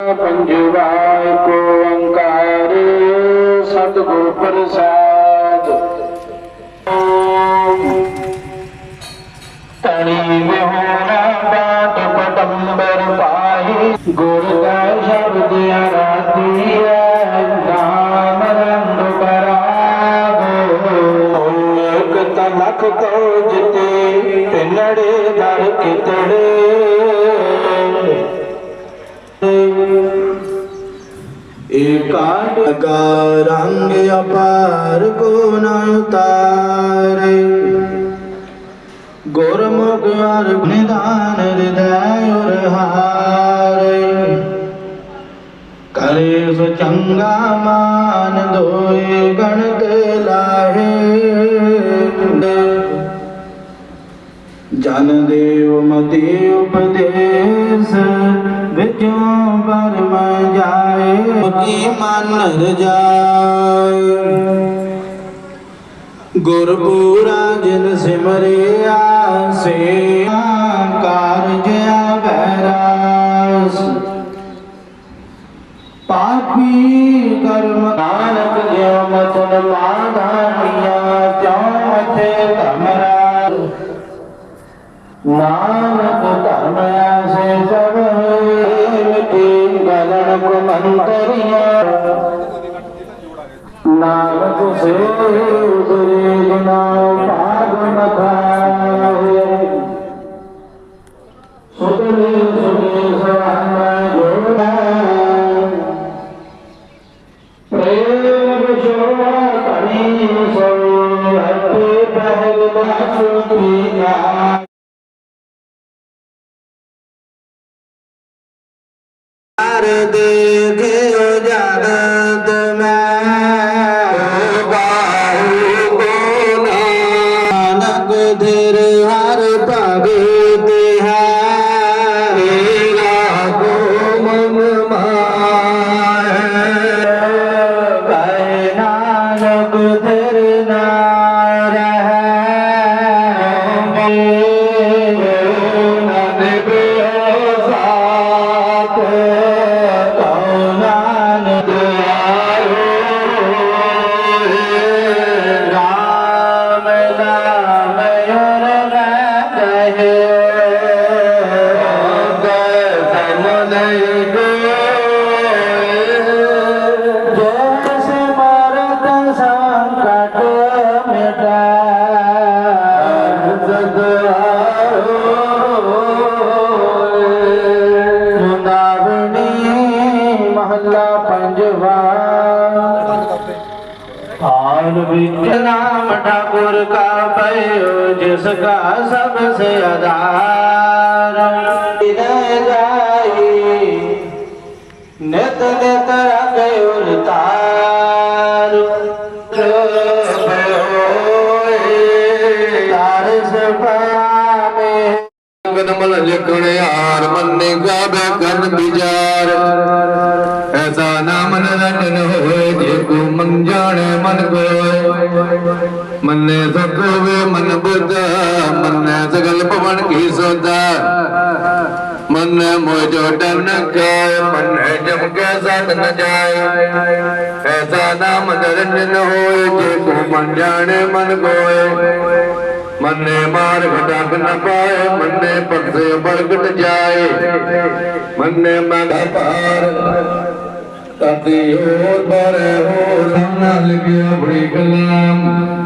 ਪੰਜਵਾਏ ਕੋ ਓੰਕਾਰ, ਸਤਿਗੁਰ ਪ੍ਰਸਾਦ। ਤਣੀ ਵਿਹੋਣਾ ਬਾਟ ਪਟੰਬਰ ਪਾਹੀ, ਗੁਰ ਦਾ ਸ਼ਬਦ ਆਰਾਧੀਐ ਨਾਮ ਰੰਗ ਪਰਾਗੋ ਇੱਕ ਤਲਖ ਕੋ ਜਿਤੇ, ਪਿੰਨੜੇ ਦਰ ਕਿਤੜੇ। ਏਕਾਂਟ ਅਗਾ ਰੰਗ ਅਪਾਰ ਕੋ ਨਾ ਉਤਾਰੇ ਗੁਰਮੁਖ ਅਰ ਨਿਦਾਨ ਹਿਰਦੈ ਉਰ ਹਾਰੇ। ਕਰੇ ਸੋ ਚੰਗਾ ਮਾਨ ਦੋਏ ਗਣਤ ਲਾਹੇ। ਜਨ ਦੇਵ ਮਤੀ ਉਪਦੇਸ ਵਿਚੋਂ ਪਰਮ ਜਾਏ ਕੀ ਮਨ ਰਜਾਏ ਗੁਰਪੂਰਾ ਜਿਨ ਸਿਮਰਿਆ ਸੇ ਕਾਰਜ ਅਭੈਰਾਸ ਪਾਪੀ ਕਰਮ ਨਾਨਕ ਜਿਉ ਮਤਨ ਮਾਧਾਨੀਆ ਤਿਉ ਮਥੇ ਧਮਰਾ। ਨਾਨਕ ਗਲਣ ਕੋ ਮੰਤਰੀਆਂ ਨਾਨਕ ਸੇ ਗੁਰੇ ਜਿਨਾ ਭਾਗ ਮਥਾਏ ਹਾਲ ਵਿੱਚ ਨਾਮ ਠਾਕੁਰ ਕਾ ਪਇਓ ਜਿਸ ਕਾ ਸਭ ਸੇ ਆਧਾਰ। ਵਿਨੈ ਜਾਈ, ਨਿਤ ਨਿਤ ਰਗੇ ਉਲਤਾਰ ਤਾਰ। ਸਪਾਮੇ ਕਦਮਲ ਲਿਖਣ ਹਾਰ ਮੰਨੇ ਗਾਵੇ ਕਰਨ ਵਿਚਾਰ। ਐਸਾ ਨਾਮ ਮਨ ਮੰਨੇ ਸਭ ਮਨ ਬੁੱਧ ਮੰਨੇ ਸਗਲ ਭਵਨ ਕੀ ਸੋਦਾ ਮੰਨੇ ਮੋਇ ਡਨ ਕੇ ਮੰਨੇ ਜਮ ਕੇ ਸਤ ਨ ਜਾਏ। ਐਸਾ ਨਾਮ ਨਰੰਜਨ ਹੋਏ, ਜੇ ਕੋ ਮਨ ਜਾਣੇ ਮਨ ਕੋਏ ਮੰਨੇ ਮਾਰ ਘਟਕ ਨ ਪਾਏ, ਮੰਨੇ ਪਰਸੇ ਬਰਗਟ ਜਾਏ। ਮੰਨੇ ਮਗ ਪਾਰ ਤਤੀ ਹੋਰ ਬਰੇ ਹੋ ਸਾਨਾ ਲਿਖਿਆ ਬੜੀ ਕਲਾਮ।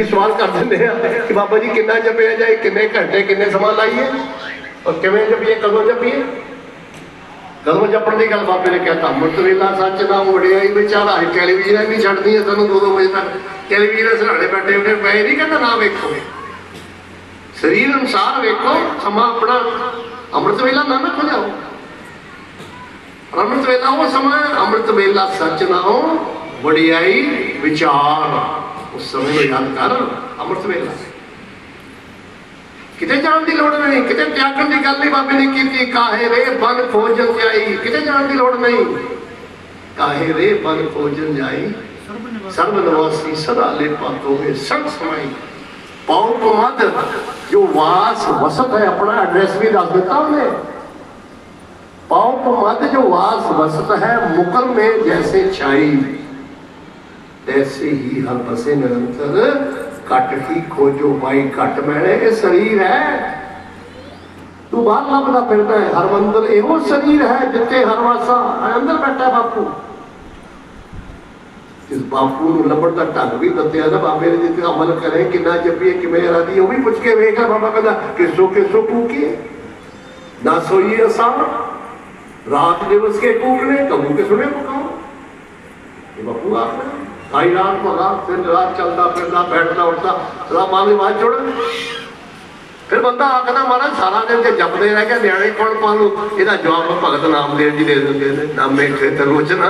ਵੀ ਸਵਾਲ ਕਰ ਦਿੰਦੇ ਆ ਕਿ ਬਾਬਾ ਜੀ ਕਿੰਨਾ ਜਪਿਆ ਜਾਏ, ਕਿੰਨੇ ਘੰਟੇ, ਕਿੰਨੇ ਸਮਾਂ ਲਾਈਏ ਔਰ ਕਿਵੇਂ ਜਪੀਏ, ਕਦੋਂ ਜਪੀਏ? ਕਦੋਂ ਜਪਣ ਦੀ ਗੱਲ ਬਾਬੇ ਨੇ ਕਹਿਤਾ ਅੰਮ੍ਰਿਤ ਵੇਲਾ ਸੱਚ ਦਾ ਵਡਿਆਈ ਵਿਚਾਰਾ ਟੈਲੀਵਿਜ਼ਨ ਨਹੀਂ ਛੱਡਦੀ ਹੈ ਤੁਹਾਨੂੰ 2-2 ਵਜੇ ਤੱਕ। ਟੈਲੀਵਿਜ਼ਨ ਸਰਾਣੇ ਬੈਠੇ ਹੁੰਦੇ ਮੈਂ ਨਹੀਂ ਕਹਿੰਦਾ ਨਾ ਵੇਖੋ। ਸਰੀਰ ਅਨੁਸਾਰ ਵੇਖੋ, ਸਮਾਂ ਆਪਣਾ ਅੰਮ੍ਰਿਤ ਵੇਲਾ ਨਾ ਨਾ ਖੋਜਾਓ ਅੰਮ੍ਰਿਤ ਵੇਲਾ ਉਹ ਸਮਾਂ ਅੰਮ੍ਰਿਤ ਵੇਲਾ ਸੱਚ ਨਾਉ ਵਡਿਆਈ ਵਿਚਾਰ। उस समय में यादगार अमृत वेला कितने जान दी लोड़ नहीं कितने त्यागन की गल नहीं बाबे ने की थी काहे रे बन खोजन जाई कितने जान दी लोड़ नहीं काहे रे बन खोजन जाई सर्वनिवासी सदा ले पातो में संग समाई पाओ को मत जो वास वसत है अपना एड्रेस भी दस देता हमने पाओ को मत जो वास वसत है मुकल में जैसे छाई तैसे ही हर बसे निरंतर कट ही खोजो माई कट मैंने ये शरीर है तू बाहर लभदा फिरदा है हर मंदिर ਇਹੋ शरीर है जिथे हर वासा है अंदर बैठा है बापू ਇਸ ਬਾਪੂ ਨੂੰ ਲੱਭਣ ਦਾ ਢੰਗ ਵੀ ਦੱਸਿਆ ਨਾ ਬਾਬੇ ਨੇ ਜਿੱਤੇ ਅਮਲ ਕਰੇ ਕਿੰਨਾ ਜਪੀਏ ਕਿਵੇਂ ਰਾਦੀ ਉਹ ਵੀ ਪੁੱਛ ਕੇ ਵੇਖ ਬਾਬਾ ਕਹਿੰਦਾ ਕਿਸੋ ਕਿਸੋ ਕੂਕੀ ਨਾ ਸੋਈਏ ਅਸਾਂ रात दिवस के कूकने कबू के सुने पुकारो ये बप्पू आपने आई ਭਾਈਰਾਨ ਭਗਾ ਫਿਰ ਰਾਤ ਚੱਲਦਾ ਫਿਰਦਾ ਬੈਠਦਾ, ਉੱਠਦਾ। ਰਾਮਾਂ ਦੀ ਬਾਤ ਜੁੜ ਫਿਰ ਬੰਦਾ ਆਖਦਾ, ਮਹਾਰਾਜ, ਸਾਰਾ ਦਿਨ ਤੇ ਜਪਦੇ ਰਹਿ ਕੇ ਨਿਆਣੇ ਕੋਲ ਪਾਲੂ ਇਹਦਾ ਜਵਾਬ ਭਗਤ ਨਾਮਦੇਵ ਜੀ ਦੇ ਦਿੰਦੇ ਨੇ। ਨਾਮੇ ਖੇਤ ਰੋਚਨਾ,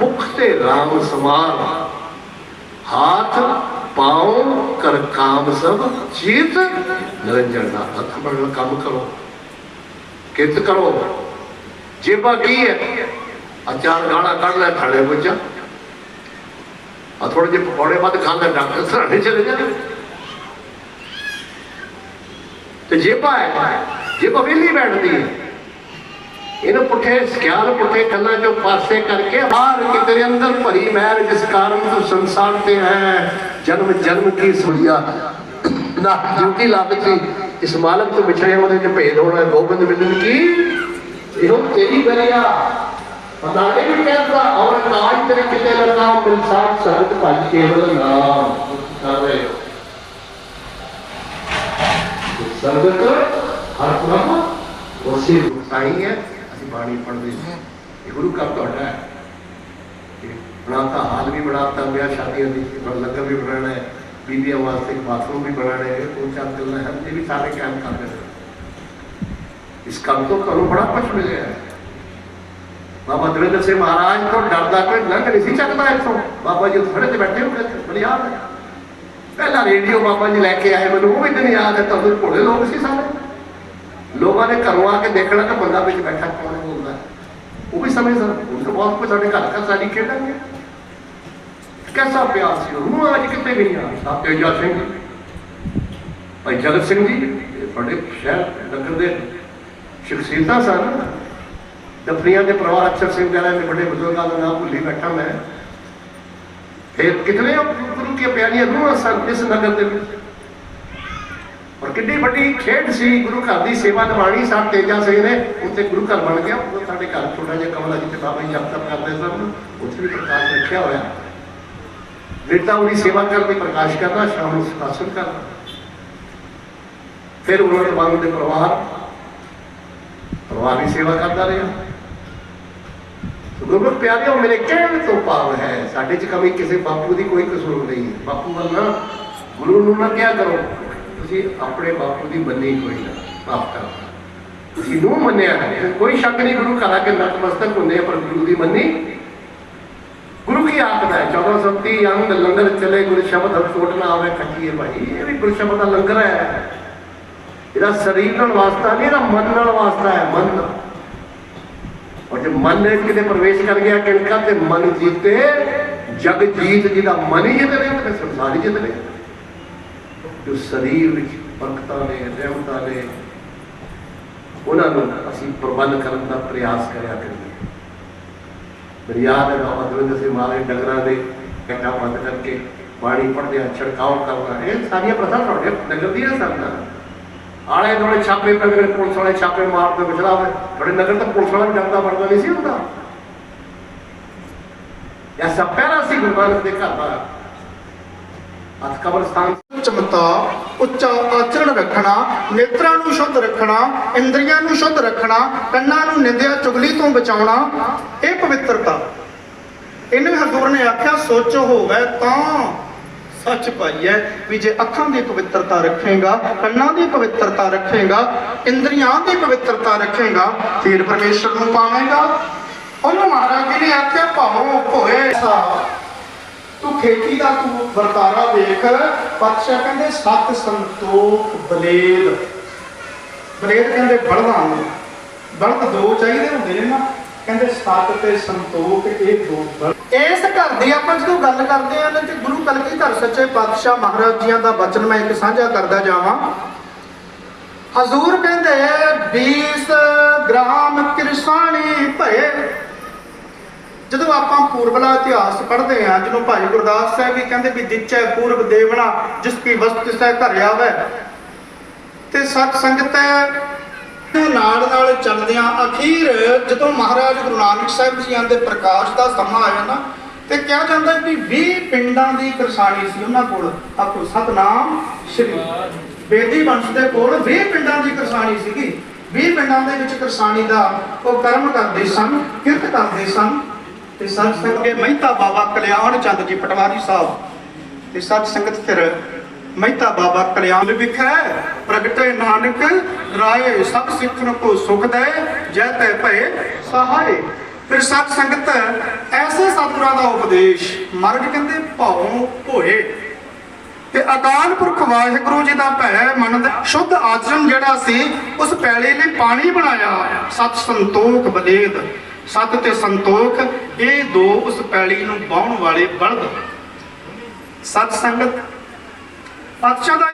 ਮੁਖ ਤੇ RAM ਸਮਾਰ। ਹਾਥ, ਪਾਉ, ਕਰ ਕਾਮ ਸਭ, ਚੀਤ, ਨਿਰੰਜਨ ਦਾ ਹੱਥ ਬੜਾ ਕੰਮ ਕਰੋ। ਕਿਤ ਕਰੋ। ਜੇਬਾ ਕੀ ਹੈ ਅਚਾਰ ਗਾਣਾ ਕੱਢ ਲੈ ਥੜੇ ਵਿੱਚ ਆ ਥੋੜੇ ਜਿਹੇ ਪਕੌੜੇ ਵੱਧ ਖਾ ਡਾਕਟਰ ਸਰਾਣੇ ਚਲੇ ਜਾ ਤੇ ਜੇਬਾ ਹੈ, ਜੇਬਾ ਵਿਹਲੀ ਬੈਠਦੀ ਹੈ। ਇਹਨੂੰ ਪੁੱਠੇ ਖਿਆਲ ਪੁੱਠੇ ਕੰਨਾਂ ਚੋਂ ਪਾਸੇ ਕਰਕੇ ਬਾਹਰ ਕਿਤੇ ਅੰਦਰ ਭਰੀ ਮਹਿਰ ਜਿਸ ਕਾਰਨ ਤੂੰ ਸੰਸਾਰ ਤੇ ਹੈ, ਜਨਮ ਜਨਮ ਕੀ ਸੁਣਿਆ। ਨਾ, ਡਿਊਟੀ ਲੱਗ ਸੀ ਇਸ ਮਾਲਕ ਤੋਂ ਵਿਛੜੇ ਉਹਦੇ ਚ ਭੇਦ ਹੋਣਾ, ਗੋਬਿੰਦ ਮਿਲਣ ਕੀ? ਇਹੋ ਤੇਰੀ ਬਰਿਆ। ਪਤਾ ਨਹੀਂ ਵੀ ਕਹਿੰਦਾ ਔਰ ਕਾਜ ਤੇਰੇ ਕਿਤੇ ਲੱਗਾ ਮਿਲਸਾਰ ਸਰਤ ਭਜ ਕੇਵਲ ਨਾਮ ਕਰ ਰਹੇ ਹੋ ਸੰਗਤ ਹਰ ਪ੍ਰਭ ਉਸੇ ਸਾਈ ਹੈ ਅਸੀਂ ਬਾਣੀ ਪੜ੍ਹਦੇ ਹਾਂ ਇਹ ਗੁਰੂ ਘਰ ਤੁਹਾਡਾ ਹੈ ਇਹ ਬਣਾਤਾ ਹਾਲ ਵੀ ਬਣਾਤਾ ਵਿਆਹ ਸ਼ਾਦੀਆਂ ਦੀ ਬੜ ਲੰਗਰ ਵੀ ਬਣਾਉਣਾ ਹੈ ਬੀਬੀਆਂ ਵਾਸਤੇ ਬਾਥਰੂਮ ਵੀ ਬਣਾਉਣੇ ਹੈ ਉਹ ਚਾਰ ਚੱਲਣਾ ਹੈ ਇਹ ਵੀ ਸਾਰੇ ਕੰਮ ਕਰਦੇ ਨੇ ਇਸ ਕੰਮ ਤੋਂ ਤੁਹਾਨੂੰ ਬੜਾ ਕੁਝ ਮਿਲਿਆ ਹੈ ਬਾਬਾ ਦਵਿੰਦਰ ਸਿੰਘ ਮਹਾਰਾਜ ਤੋਂ ਡਰਦਾ ਕੋਈ ਲੰਘ ਨਹੀਂ ਸੀ ਚੱਕਦਾ ਇੱਥੋਂ। ਬਾਬਾ ਜੀ ਖੜੇ ਤੇ ਬੈਠੇ ਹੁੰਦੇ ਮੈਨੂੰ ਯਾਦ ਹੈ। ਪਹਿਲਾ ਰੇਡੀਓ ਬਾਬਾ ਜੀ ਲੈ ਕੇ ਆਏ, ਮੈਨੂੰ ਉਹ ਵੀ ਦਿਨ ਯਾਦ ਹੈ ਤਦੋਂ ਭੋਲੇ ਲੋਕ ਸੀ ਸਾਰੇ। ਲੋਕਾਂ ਨੇ ਘਰੋਂ ਆ ਕੇ ਦੇਖਣਾ ਕਿ ਬੰਦਾ ਵਿੱਚ ਬੈਠਾ ਕੌਣ ਬੋਲਦਾ ਉਹ ਵੀ ਸਮਝ ਸਰ ਹੁਣ ਤਾਂ ਬਹੁਤ ਕੁਝ ਸਾਡੇ ਘਰ ਘਰ ਸਾਡੀ ਖੇਡਾਂਗੇ ਕੈਸਾ ਪਿਆਰ ਸੀ ਉਹ? ਅੱਜ ਕਿੱਥੇ ਗਈਆਂ ਸਾਹਿਬ ਤੇਜਾ ਸਿੰਘ ਭਾਈ ਜਗਤ ਸਿੰਘ ਜੀ ਬੜੇ ਸ਼ਹਿਰ, ਨਗਰ ਦੇ ਸ਼ਖਸੀਅਤਾਂ ਸਨ। ਦਫਰੀਆਂ ਦੇ ਪਰਿਵਾਰ ਅਕਸਰ ਸਿੰਘ ਵਗੈਰਾ ਦੇ ਵੱਡੇ ਬਜ਼ੁਰਗਾਂ ਦਾ ਨਾਮ ਭੁੱਲੀ ਬੈਠਾ ਮੈਂ। ਫਿਰ ਕਿਤਨੇ ਗੁਰੂ ਕੇ ਪਿਆਰੀਆਂ ਰੂਹਾਂ ਸਨ ਇਸ ਨਗਰ ਦੇ ਵਿੱਚ। ਔਰ ਕਿੰਨੀ ਵੱਡੀ ਖੇਡ ਸੀ, ਗੁਰੂ ਘਰ ਦੀ ਸੇਵਾ ਨਿਭਾਣੀ ਸਾਹਿਬ ਤੇਜਾ ਸਿੰਘ ਨੇ, ਉੱਥੇ ਗੁਰੂ ਘਰ ਬਣ ਗਿਆ। ਉਹ ਸਾਡੇ ਘਰ ਛੋਟਾ ਜਿਹਾ ਕਮਰਾ ਜਿੱਥੇ ਬਾਬਾ ਜੀ ਜਪ ਕਰਦੇ ਸਨ, ਉੱਥੇ ਵੀ ਪ੍ਰਕਾਸ਼ ਰੱਖਿਆ ਹੋਇਆ। ਬੇਟਾ ਉਹਦੀ ਸੇਵਾ ਕਰਨੀ ਪ੍ਰਕਾਸ਼ ਕਰਨਾ ਸ਼ਾਮ ਨੂੰ ਸੁਖਾਸਨ ਕਰਨਾ ਫਿਰ ਉਹਨਾਂ ਦੇ ਬੰਦ ਦੇ ਪਰਿਵਾਰ ਪਰਿਵਾਰ ਦੀ ਸੇਵਾ ਕਰਦਾ ਰਿਹਾ। ਗੁਰੂ ਪਿਆਰਿਓ, ਮੇਰੇ ਕਹਿਣ ਤੋਂ ਭਾਵ ਹੈ, ਸਾਡੇ ਚ ਕਮੀ ਕਿਸੇ ਬਾਪੂ ਦੀ ਕੋਈ ਕਸੂਰ ਨਹੀਂ ਹੈ। ਬਾਪੂ ਵਰਨਾ ਗੁਰੂ ਨੂੰ ਨਾ ਕਿਹਾ ਕਰੋ, ਤੁਸੀਂ ਆਪਣੇ ਬਾਪੂ ਦੀ ਬੰਨੀ ਕੋਈ ਨਾ, ਮਾਫ ਕਰੋ। ਤੁਸੀਂ ਨੂੰ ਮੰਨਿਆ ਹੈ, ਕੋਈ ਸ਼ੱਕ ਨਹੀਂ ਗੁਰੂ ਘਰਾਂ ਕੇ ਨਤਮਸਤਕ ਹੁੰਦੇ ਪਰ ਗੁਰੂ ਦੀ ਮੰਨੀ। ਗੁਰੂ ਕੀ ਆਖਦਾ ਹੈ 1430 ਅੰਗ ਲੰਗਰ ਚਲੇ, ਗੁਰ ਸ਼ਬਦ ਹਰ ਛੋਟ ਨਾ ਆਵੇ, ਖੱਟੀਏ ਭਾਈ, ਇਹ ਵੀ ਗੁਰ ਸ਼ਬਦ ਦਾ ਲੰਗਰ ਹੈ। ਇਹਦਾ ਸਰੀਰ ਨਾਲ ਵਾਸਤਾ ਨਹੀਂ, ਇਹਦਾ ਮਨ ਨਾਲ ਵਾਸਤਾ ਹੈ, ਮਨ ਨਾਲ। ਔਰ ਜੇ ਮਨ ਨੇ ਕਿਤੇ ਪ੍ਰਵੇਸ਼ ਕਰ ਗਿਆ ਕਿਣਕਾ ਤੇ ਮਨ ਜੀਤੇ, ਜਗ ਜੀਤ ਜਿਹਦਾ ਮਨ ਹੀ ਜਿੱਤ ਰਿਹਾ, ਤੇ ਸੰਸਾਰ ਹੀ ਜਿੱਤ ਰਿਹਾ। ਜੋ ਸਰੀਰ ਵਿੱਚ ਬਰਕਤਾਂ ਨੇ, ਰਹਿਮਤਾਂ ਨੇ, ਉਹਨਾਂ ਨੂੰ ਅਸੀਂ ਪ੍ਰਬੰਧ ਕਰਨ ਦਾ ਪ੍ਰਯਾਸ ਕਰਿਆ ਕਰੀਏ। ਮੇਰੀ ਯਾਦ ਹੈ ਬਾਬਾ ਦਵਿੰਦਰ ਸਿੰਘ ਮਹਾਰਾਜ ਡੰਗਰਾਂ ਦੇ ਕੱਟਾ ਬੰਦ ਕਰਕੇ ਪਾਣੀ ਪੜਦੇ ਆ ਛੜਕਾਓ ਕਰਨਾ, ਇਹ ਸਾਰੀਆਂ ਪ੍ਰਥਾ ਤੁਹਾਡੇ ਨਗਰ ਦੀਆਂ ਸਨ ਆਲੇ ਦੁਆਲੇ ਛਾਪੇ ਪੈਂਦੇ ਨੇ ਪੁਲਿਸ ਵਾਲੇ ਛਾਪੇ ਮਾਰਦੇ ਵਿਚਲਾ ਬੜੇ ਨਗਰ ਤਾਂ ਪੁਲਿਸ ਵਾਲਾ ਵੀ ਡਰਦਾ ਵੜਦਾ ਨਹੀਂ ਸੀ ਹੁੰਦਾ। ਐਸਾ ਪਹਿਲਾ ਸੀ ਗੁਰੂ ਦੇ ਘਰ ਦਾ। ਹੱਥ ਕਬਰਸਤਾਨ ਚਮਤਾ ਉੱਚਾ ਆਚਰਣ ਰੱਖਣਾ, ਨੇਤਰਾਂ ਨੂੰ ਸ਼ੁੱਧ ਰੱਖਣਾ, ਇੰਦਰੀਆਂ ਨੂੰ ਸ਼ੁੱਧ ਰੱਖਣਾ, ਕੰਨਾਂ ਨੂੰ ਨਿੰਦਿਆ, ਚੁਗਲੀ ਤੋਂ ਬਚਾਉਣਾ, ਇਹ ਪਵਿੱਤਰਤਾ। ਇਹਨੇ ਹਜ਼ੂਰ ਨੇ ਆਖਿਆ, ਸੋਚ ਹੋਵੇ ਤਾਂ ਸੱਚ ਪਾਈਐ ਵੀ ਜੇ ਅੱਖਾਂ ਦੀ ਪਵਿੱਤਰਤਾ ਰੱਖੇਗਾ, ਕੰਨਾਂ ਦੀ ਪਵਿੱਤਰਤਾ ਰੱਖੇਗਾ, ਇੰਦਰੀਆਂ ਦੀ ਪਵਿੱਤਰਤਾ ਰੱਖੇਗਾ, ਫਿਰ ਪਰਮੇਸ਼ਰ ਨੂੰ ਪਾਵੇਂਗਾ। ਉਹਨੂੰ ਮਹਾਰਾਜ ਨੇ ਆਖਿਆ ਭਾਵੋਂ ਭੋਏ ਸਾ। ਤੂੰ ਖੇਤੀ ਦਾ ਤੂੰ ਵਰਤਾਰਾ ਦੇਖ ਪਾਤਸ਼ਾਹ ਕਹਿੰਦੇ, ਸਤ ਸੰਤੋਖ ਬਲੇਦ। ਬਲੇਦ ਕਹਿੰਦੇ ਬਲਦਾਂ ਨੂੰ ਬਲਦ ਦੋ ਚਾਹੀਦੇ ਹੁੰਦੇ ਨੇ ਨਾ। ਕਹਿੰਦੇ ਸਤ ਤੇ ਸੰਤੋਖ ਇਹ ਦੋ ਬਲ। ਇਸ ਘਰ ਦੀ ਆਪਾਂ ਜਦੋਂ ਗੱਲ ਕਰਦੇ ਆ ਤੇ ਗੁਰੂ ਕਲਗੀ ਧਰ ਸੱਚੇ ਪਾਤਸ਼ਾਹ ਮਹਾਰਾਜ ਜੀਆਂ ਦਾ ਬਚਨ ਮੈਂ ਇੱਕ ਸਾਂਝਾ ਕਰਦਾ ਜਾਵਾਂ। ਹਜ਼ੂਰ ਕਹਿੰਦੇ 20 ਗ੍ਰਾਮ ਕਿਰਸਾਣੀ ਭਏ। ਜਦੋਂ ਆਪਾਂ ਪੂਰਬਲਾ ਇਤਿਹਾਸ ਪੜ੍ਹਦੇ ਆ ਜਦੋਂ ਭਾਈ ਗੁਰਦਾਸ ਸਾਹਿਬ ਵੀ ਕਹਿੰਦੇ ਵੀ ਦਿੱਚੈ ਪੂਰਬ ਦੇਵਣਾ, ਜਿਸ ਕੀ ਵਸਤ ਸਹਿ ਘਰ ਵੈ। ਤੇ ਸਤ ਸੰਗਤ ਨਾਲ ਨਾਲ ਚੱਲਦਿਆਂ ਅਖੀਰ ਜਦੋਂ ਮਹਾਰਾਜ ਗੁਰੂ ਨਾਨਕ ਸਾਹਿਬ ਜੀ ਦੇ ਪ੍ਰਕਾਸ਼ ਦਾ ਸਮਾਂ ਆਇਆ ਨਾ, ਤੇ ਕਿਹਾ ਜਾਂਦਾ ਵੀ 20 ਪਿੰਡਾਂ ਦੀ ਕਿਰਸਾਣੀ ਸੀ ਉਹਨਾਂ ਕੋਲ, ਆਖੋ, ਸਤਨਾਮ ਸ਼੍ਰੀ ਬੇਦੀ ਵੰਸ਼ ਦੇ ਕੋਲ 20 ਪਿੰਡਾਂ ਦੀ ਕਿਰਸਾਣੀ ਸੀਗੀ। 20 ਪਿੰਡਾਂ ਦੇ ਵਿੱਚ ਕਿਰਸਾਣੀ ਦਾ ਉਹ ਕਰਮ ਕਰਦੇ ਸਨ, ਕਿਰਤ ਕਰਦੇ ਸਨ। ਤੇ ਸਤ ਸੰਗਤ ਮਹਿਤਾ ਬਾਬਾ ਕਲਿਆਣ ਚੰਦ ਜੀ ਪਟਵਾਰੀ ਸਾਹਿਬ, ਤੇ ਸਤ ਸੰਗਤ ਫਿਰ ਮਹਿਤਾ ਬਾਬਾ ਕਲਿਆਣ ਵਿਖੇ ਪ੍ਰਗਟੇ ਨਾਨਕ ਰਾਏ ਸਭ ਸਿੱਖਣ ਕੋ ਸੁਖ ਦੇ, ਜੈ ਤੈ ਭਏ ਸਹਾਏ। ਫਿਰ ਸਤ ਸੰਗਤ ਐਸੇ ਸਤਿਗੁਰਾਂ ਦਾ ਉਪਦੇਸ਼ ਮਰਗ ਕਹਿੰਦੇ ਭਾਉ ਭੋਏ। ਤੇ ਅਕਾਲ ਪੁਰਖ ਵਾਹਿਗੁਰੂ ਜੀ ਦਾ ਭੈ ਮਨ ਦਾ ਸ਼ੁੱਧ ਆਚਰਣ ਜਿਹੜਾ ਸੀ, ਉਸ ਪੈਲੇ ਨੇ ਪਾਣੀ ਬਣਾਇਆ, ਸਤ ਸੰਤੋਖ ਬਲੇਦ ਸਤ ਤੇ ਸੰਤੋਖ, ਇਹ ਦੋ ਉਸ ਪੈਲੀ ਨੂੰ ਬਾਉਣ ਵਾਲੇ ਬਲਦ। ਸਤ ਸੰਗਤ ਪਾਤਸ਼ਾਹ ਦਾ